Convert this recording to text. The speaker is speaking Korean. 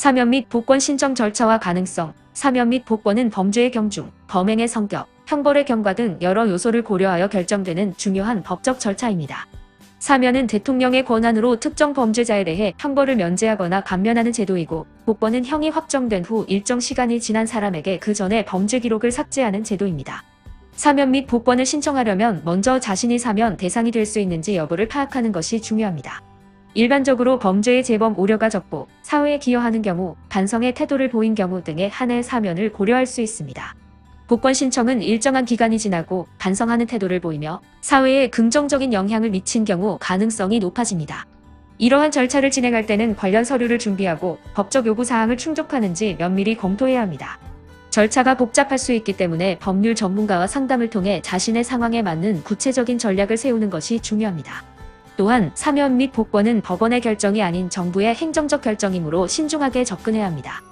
사면 및 복권 신청 절차와 가능성, 사면 및 복권은 범죄의 경중, 범행의 성격, 형벌의 경과 등 여러 요소를 고려하여 결정되는 중요한 법적 절차입니다. 사면은 대통령의 권한으로 특정 범죄자에 대해 형벌을 면제하거나 감면하는 제도이고, 복권은 형이 확정된 후 일정 시간이 지난 사람에게 그 전에 범죄 기록을 삭제하는 제도입니다. 사면 및 복권을 신청하려면 먼저 자신이 사면 대상이 될 수 있는지 여부를 파악하는 것이 중요합니다. 일반적으로 범죄의 재범 우려가 적고 사회에 기여하는 경우, 반성의 태도를 보인 경우 등에 한해 사면을 고려할 수 있습니다. 복권 신청은 일정한 기간이 지나고 반성하는 태도를 보이며 사회에 긍정적인 영향을 미친 경우 가능성이 높아집니다. 이러한 절차를 진행할 때는 관련 서류를 준비하고 법적 요구 사항을 충족하는지 면밀히 검토해야 합니다. 절차가 복잡할 수 있기 때문에 법률 전문가와 상담을 통해 자신의 상황에 맞는 구체적인 전략을 세우는 것이 중요합니다. 또한 사면 및 복권은 법원의 결정이 아닌 정부의 행정적 결정이므로 신중하게 접근해야 합니다.